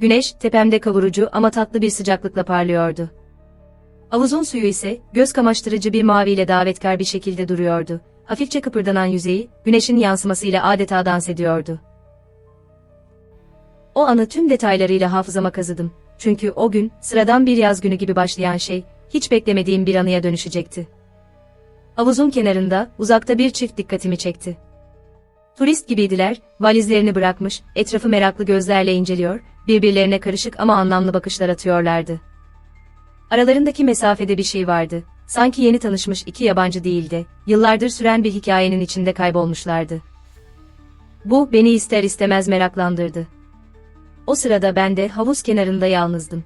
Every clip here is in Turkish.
Güneş, tepemde kavurucu ama tatlı bir sıcaklıkla parlıyordu. Havuzun suyu ise, göz kamaştırıcı bir maviyle davetkar bir şekilde duruyordu. Hafifçe kıpırdanan yüzeyi, güneşin yansımasıyla adeta dans ediyordu. O anı tüm detaylarıyla hafızama kazıdım. Çünkü o gün, sıradan bir yaz günü gibi başlayan şey, hiç beklemediğim bir anıya dönüşecekti. Havuzun kenarında, uzakta bir çift dikkatimi çekti. Turist gibiydiler, valizlerini bırakmış, etrafı meraklı gözlerle inceliyor, birbirlerine karışık ama anlamlı bakışlar atıyorlardı. Aralarındaki mesafede bir şey vardı. Sanki yeni tanışmış iki yabancı değildi, yıllardır süren bir hikayenin içinde kaybolmuşlardı. Bu, beni ister istemez meraklandırdı. O sırada ben de havuz kenarında yalnızdım.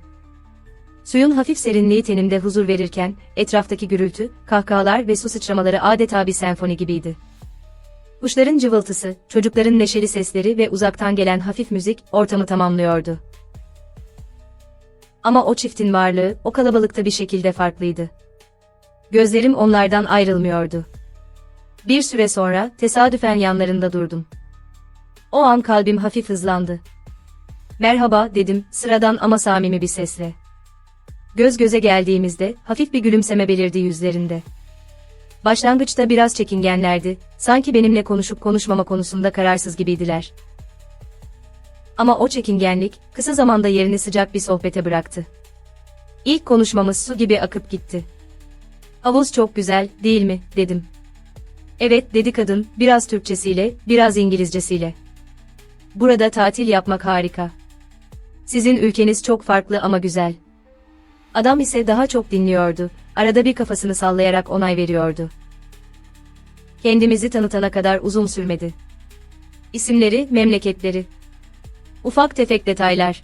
Suyun hafif serinliği tenimde huzur verirken, etraftaki gürültü, kahkahalar ve su sıçramaları adeta bir senfoni gibiydi. Kuşların cıvıltısı, çocukların neşeli sesleri ve uzaktan gelen hafif müzik ortamı tamamlıyordu. Ama o çiftin varlığı o kalabalıkta bir şekilde farklıydı. Gözlerim onlardan ayrılmıyordu. Bir süre sonra tesadüfen yanlarında durdum. O an kalbim hafif hızlandı. Merhaba dedim sıradan ama samimi bir sesle. Göz göze geldiğimizde hafif bir gülümseme belirdi yüzlerinde. Başlangıçta biraz çekingenlerdi, sanki benimle konuşup konuşmama konusunda kararsız gibiydiler. Ama o çekingenlik, kısa zamanda yerini sıcak bir sohbete bıraktı. İlk konuşmamız su gibi akıp gitti. Havuz çok güzel, değil mi, dedim. Evet, dedi kadın, biraz Türkçesiyle, biraz İngilizcesiyle. Burada tatil yapmak harika. Sizin ülkeniz çok farklı ama güzel. Adam ise daha çok dinliyordu, arada bir kafasını sallayarak onay veriyordu. Kendimizi tanıtana kadar uzun sürmedi. İsimleri, memleketleri. Ufak tefek detaylar.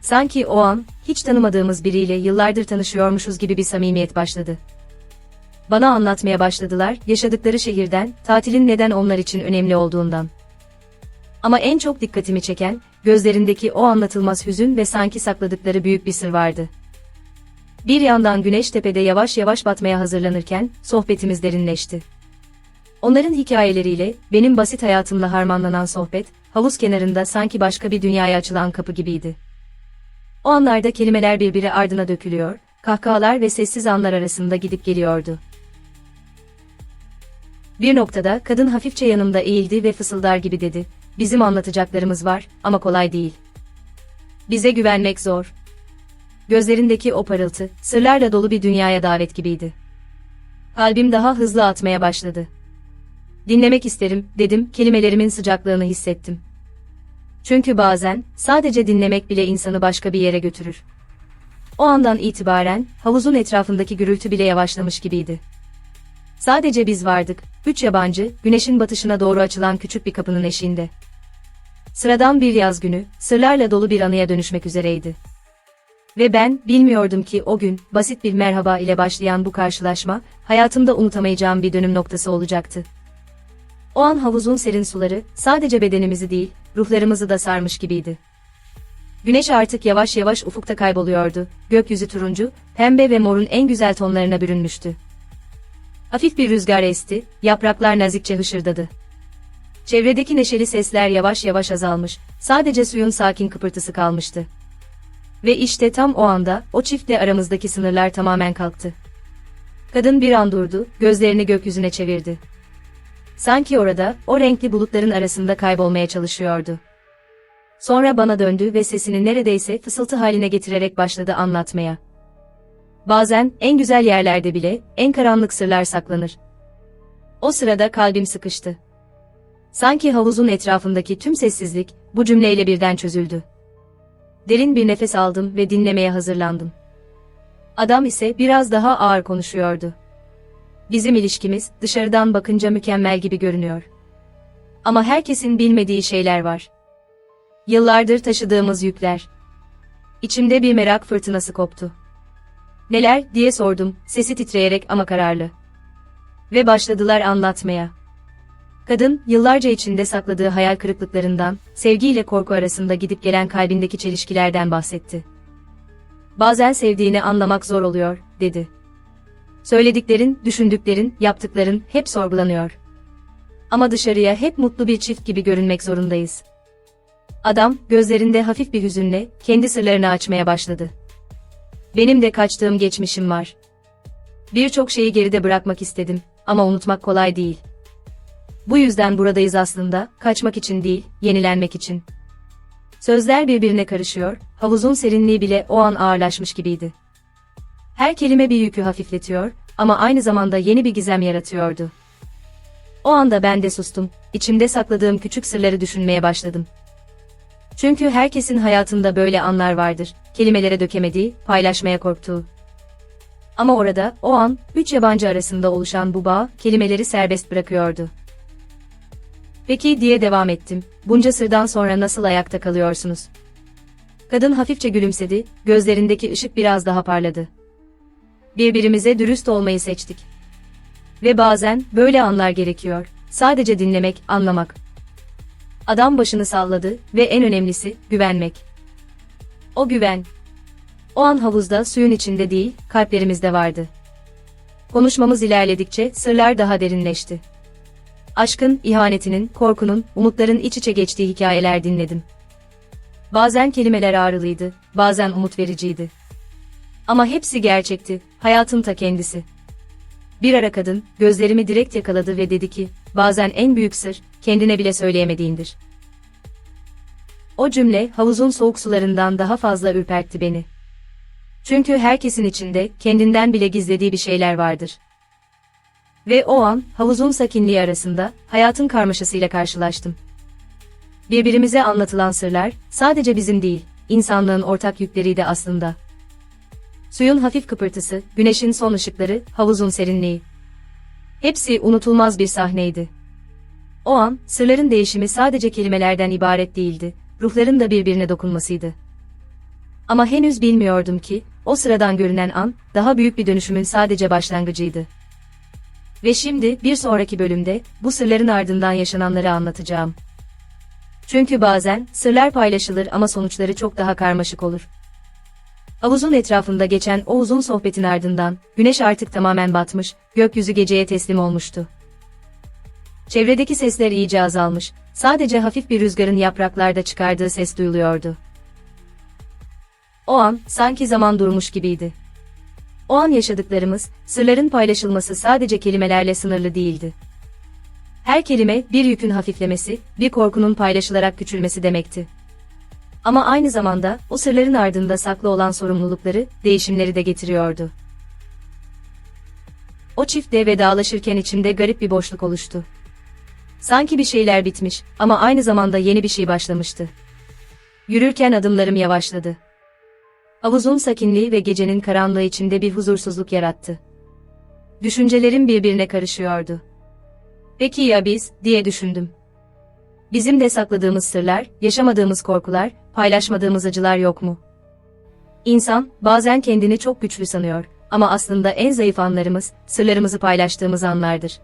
Sanki o an, hiç tanımadığımız biriyle yıllardır tanışıyormuşuz gibi bir samimiyet başladı. Bana anlatmaya başladılar, yaşadıkları şehirden, tatilin neden onlar için önemli olduğundan. Ama en çok dikkatimi çeken, gözlerindeki o anlatılmaz hüzün ve sanki sakladıkları büyük bir sır vardı. Bir yandan güneş tepede yavaş yavaş batmaya hazırlanırken, sohbetimiz derinleşti. Onların hikayeleriyle, benim basit hayatımla harmanlanan sohbet, havuz kenarında sanki başka bir dünyaya açılan kapı gibiydi. O anlarda kelimeler birbiri ardına dökülüyor, kahkahalar ve sessiz anlar arasında gidip geliyordu. Bir noktada kadın hafifçe yanımda eğildi ve fısıldar gibi dedi, bizim anlatacaklarımız var ama kolay değil. Bize güvenmek zor. Gözlerindeki o parıltı, sırlarla dolu bir dünyaya davet gibiydi. Kalbim daha hızlı atmaya başladı. Dinlemek isterim, dedim, kelimelerimin sıcaklığını hissettim. Çünkü bazen, sadece dinlemek bile insanı başka bir yere götürür. O andan itibaren, havuzun etrafındaki gürültü bile yavaşlamış gibiydi. Sadece biz vardık, üç yabancı, güneşin batışına doğru açılan küçük bir kapının eşiğinde. Sıradan bir yaz günü, sırlarla dolu bir anıya dönüşmek üzereydi. Ve ben, bilmiyordum ki o gün, basit bir merhaba ile başlayan bu karşılaşma, hayatımda unutamayacağım bir dönüm noktası olacaktı. O an havuzun serin suları, sadece bedenimizi değil, ruhlarımızı da sarmış gibiydi. Güneş artık yavaş yavaş ufukta kayboluyordu, gökyüzü turuncu, pembe ve morun en güzel tonlarına bürünmüştü. Hafif bir rüzgar esti, yapraklar nazikçe hışırdadı. Çevredeki neşeli sesler yavaş yavaş azalmış, sadece suyun sakin kıpırtısı kalmıştı. Ve işte tam o anda, o çiftle aramızdaki sınırlar tamamen kalktı. Kadın bir an durdu, gözlerini gökyüzüne çevirdi. Sanki orada, o renkli bulutların arasında kaybolmaya çalışıyordu. Sonra bana döndü ve sesini neredeyse fısıltı haline getirerek başladı anlatmaya. Bazen, en güzel yerlerde bile, en karanlık sırlar saklanır. O sırada kalbim sıkıştı. Sanki havuzun etrafındaki tüm sessizlik, bu cümleyle birden çözüldü. Derin bir nefes aldım ve dinlemeye hazırlandım. Adam ise biraz daha ağır konuşuyordu. Bizim ilişkimiz dışarıdan bakınca mükemmel gibi görünüyor. Ama herkesin bilmediği şeyler var. Yıllardır taşıdığımız yükler. İçimde bir merak fırtınası koptu. Neler diye sordum, sesi titreyerek ama kararlı. Ve başladılar anlatmaya. Kadın, yıllarca içinde sakladığı hayal kırıklıklarından, sevgiyle korku arasında gidip gelen kalbindeki çelişkilerden bahsetti. Bazen sevdiğini anlamak zor oluyor, dedi. Söylediklerin, düşündüklerin, yaptıkların hep sorgulanıyor. Ama dışarıya hep mutlu bir çift gibi görünmek zorundayız. Adam, gözlerinde hafif bir hüzünle, kendi sırlarını açmaya başladı. Benim de kaçtığım geçmişim var. Birçok şeyi geride bırakmak istedim, ama unutmak kolay değil. Bu yüzden buradayız aslında, kaçmak için değil, yenilenmek için. Sözler birbirine karışıyor, havuzun serinliği bile o an ağırlaşmış gibiydi. Her kelime bir yükü hafifletiyor ama aynı zamanda yeni bir gizem yaratıyordu. O anda ben de sustum, içimde sakladığım küçük sırları düşünmeye başladım. Çünkü herkesin hayatında böyle anlar vardır, kelimelere dökemediği, paylaşmaya korktuğu. Ama orada, o an, üç yabancı arasında oluşan bu bağ, kelimeleri serbest bırakıyordu. Peki diye devam ettim, bunca sırdan sonra nasıl ayakta kalıyorsunuz? Kadın hafifçe gülümsedi, gözlerindeki ışık biraz daha parladı. Birbirimize dürüst olmayı seçtik. Ve bazen böyle anlar gerekiyor. Sadece dinlemek, anlamak. Adam başını salladı ve en önemlisi güvenmek. O güven. O an havuzda suyun içinde değil, kalplerimizde vardı. Konuşmamız ilerledikçe sırlar daha derinleşti. Aşkın, ihanetinin, korkunun, umutların iç içe geçtiği hikayeler dinledim. Bazen kelimeler ağrılıydı, bazen umut vericiydi. Ama hepsi gerçekti, hayatın ta kendisi. Bir ara kadın, gözlerimi direkt yakaladı ve dedi ki, bazen en büyük sır, kendine bile söyleyemediğindir. O cümle, havuzun soğuk sularından daha fazla ürpertti beni. Çünkü herkesin içinde, kendinden bile gizlediği bir şeyler vardır. Ve o an, havuzun sakinliği arasında, hayatın karmaşasıyla karşılaştım. Birbirimize anlatılan sırlar, sadece bizim değil, insanlığın ortak yükleriydi aslında. Suyun hafif kıpırtısı, güneşin son ışıkları, havuzun serinliği. Hepsi unutulmaz bir sahneydi. O an, sırların değişimi sadece kelimelerden ibaret değildi, ruhların da birbirine dokunmasıydı. Ama henüz bilmiyordum ki, o sıradan görünen an, daha büyük bir dönüşümün sadece başlangıcıydı. Ve şimdi, bir sonraki bölümde, bu sırların ardından yaşananları anlatacağım. Çünkü bazen, sırlar paylaşılır ama sonuçları çok daha karmaşık olur. Havuzun etrafında geçen o uzun sohbetin ardından, güneş artık tamamen batmış, gökyüzü geceye teslim olmuştu. Çevredeki sesler iyice azalmış, sadece hafif bir rüzgarın yapraklarda çıkardığı ses duyuluyordu. O an, sanki zaman durmuş gibiydi. O an yaşadıklarımız, sırların paylaşılması sadece kelimelerle sınırlı değildi. Her kelime, bir yükün hafiflemesi, bir korkunun paylaşılarak küçülmesi demekti. Ama aynı zamanda o sırların ardında saklı olan sorumlulukları, değişimleri de getiriyordu. O çiftle vedalaşırken içimde garip bir boşluk oluştu. Sanki bir şeyler bitmiş ama aynı zamanda yeni bir şey başlamıştı. Yürürken adımlarım yavaşladı. Havuzun sakinliği ve gecenin karanlığı içinde bir huzursuzluk yarattı. Düşüncelerim birbirine karışıyordu. Peki ya biz, diye düşündüm. Bizim de sakladığımız sırlar, yaşamadığımız korkular, paylaşmadığımız acılar yok mu? İnsan, bazen kendini çok güçlü sanıyor ama aslında en zayıf anlarımız, sırlarımızı paylaştığımız anlardır.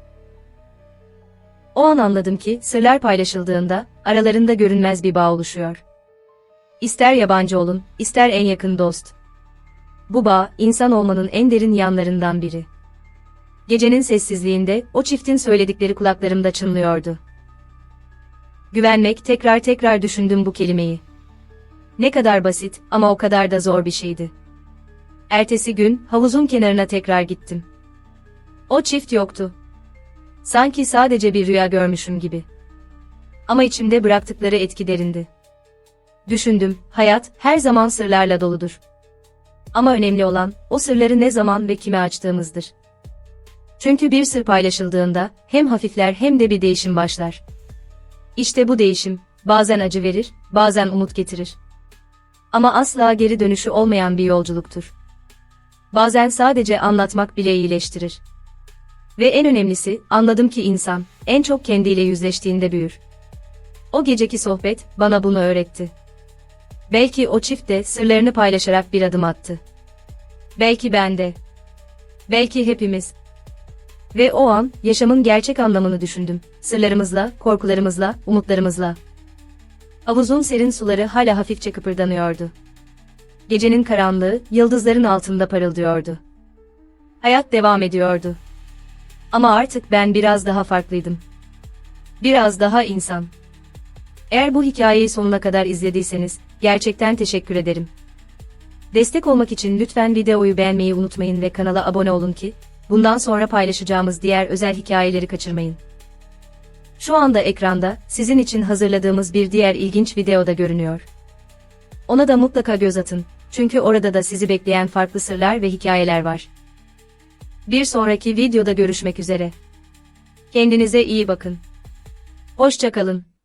O an anladım ki, sırlar paylaşıldığında, aralarında görünmez bir bağ oluşuyor. İster yabancı olun, ister en yakın dost. Bu bağ, insan olmanın en derin yanlarından biri. Gecenin sessizliğinde, o çiftin söyledikleri kulaklarımda çınlıyordu. Güvenmek, tekrar tekrar düşündüm bu kelimeyi. Ne kadar basit ama o kadar da zor bir şeydi. Ertesi gün, havuzun kenarına tekrar gittim. O çift yoktu. Sanki sadece bir rüya görmüşüm gibi. Ama içimde bıraktıkları etki derindi. Düşündüm, hayat, her zaman sırlarla doludur. Ama önemli olan, o sırları ne zaman ve kime açtığımızdır. Çünkü bir sır paylaşıldığında, hem hafifler hem de bir değişim başlar. İşte bu değişim, bazen acı verir, bazen umut getirir. Ama asla geri dönüşü olmayan bir yolculuktur. Bazen sadece anlatmak bile iyileştirir. Ve en önemlisi, anladım ki insan, en çok kendiyle yüzleştiğinde büyür. O geceki sohbet, bana bunu öğretti. Belki o çift de sırlarını paylaşarak bir adım attı. Belki ben de. Belki hepimiz. Ve o an, yaşamın gerçek anlamını düşündüm. Sırlarımızla, korkularımızla, umutlarımızla. Havuzun serin suları hala hafifçe kıpırdanıyordu. Gecenin karanlığı, yıldızların altında parıldıyordu. Hayat devam ediyordu. Ama artık ben biraz daha farklıydım. Biraz daha insan. Eğer bu hikayeyi sonuna kadar izlediyseniz, gerçekten teşekkür ederim. Destek olmak için lütfen videoyu beğenmeyi unutmayın ve kanala abone olun ki, bundan sonra paylaşacağımız diğer özel hikayeleri kaçırmayın. Şu anda ekranda, sizin için hazırladığımız bir diğer ilginç video da görünüyor. Ona da mutlaka göz atın, çünkü orada da sizi bekleyen farklı sırlar ve hikayeler var. Bir sonraki videoda görüşmek üzere. Kendinize iyi bakın. Hoşçakalın.